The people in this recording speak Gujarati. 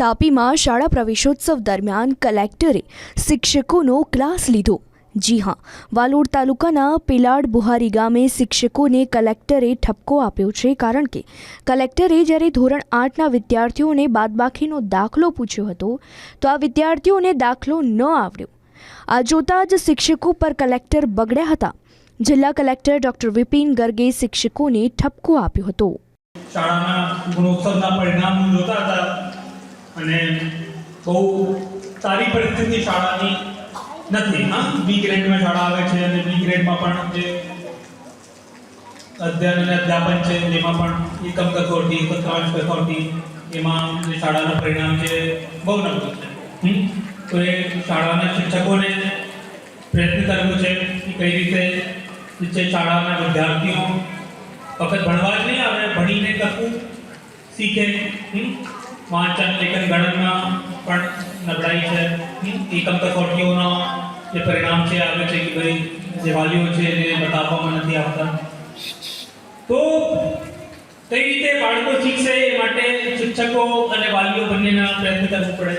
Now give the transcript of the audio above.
તાપીમાં શાળા પ્રવેશોત્સવ દરમિયાન કલેક્ટરે શિક્ષકોનો ક્લાસ લીધો. જી હા, વાલોડ તાલુકાના પિલાડ બુહારી ગામે શિક્ષકોને કલેક્ટરે ઠપકો આપ્યો છે કારણ કે કલેક્ટરે જ્યારે ધોરણ આઠના વિદ્યાર્થીઓને બાદબાકીનો દાખલો પૂછ્યો હતો, તો આ વિદ્યાર્થીઓને દાખલો ન આવડ્યો. આ જોતા જ શિક્ષકો પર કલેક્ટર બગડ્યા હતા. જિલ્લા કલેક્ટર ડોક્ટર વિપિન ગર્ગે શિક્ષકોને ઠપકો આપ્યો હતો. શાળાના ગુણોત્સવના પરિણામ જોતા હતા અને બહુ સારી પરિસ્થિતિ શાળાની નથી, હા? બી ગ્રેડમાં શાળા આવે છે અને બી ગ્રેડમાં પણ જે અધ્યયન અને અધ્યાપન છે જેમાં પણ એકમ કસોટી, એકત્રાંશ કસોટી, એમાં જે શાળાનું પરિણામ છે, બહુ નબળું છે. તો એ શાળાના શિક્ષકોને પ્રયત્ન કરવું છે કે કઈ રીતે જે શાળાના વિદ્યાર્થીઓ ફક્ત ભણવા જ નહીં આવે, ભણીને કરવું શીખે? વાંચન લેખન ગણનમાં પણ નબળાઈ છે? એકમ કસોટીઓનો જે પરિણામ છે, આવે છે કે ભાઈ, જે વાલીઓ છે એને બતાવવામાં નથી આવતા તો કઈ રીતે બાળકો શીખશે એ માટે શિક્ષકો અને વાલીઓ બંનેના પ્રયત્ન કરવો પડે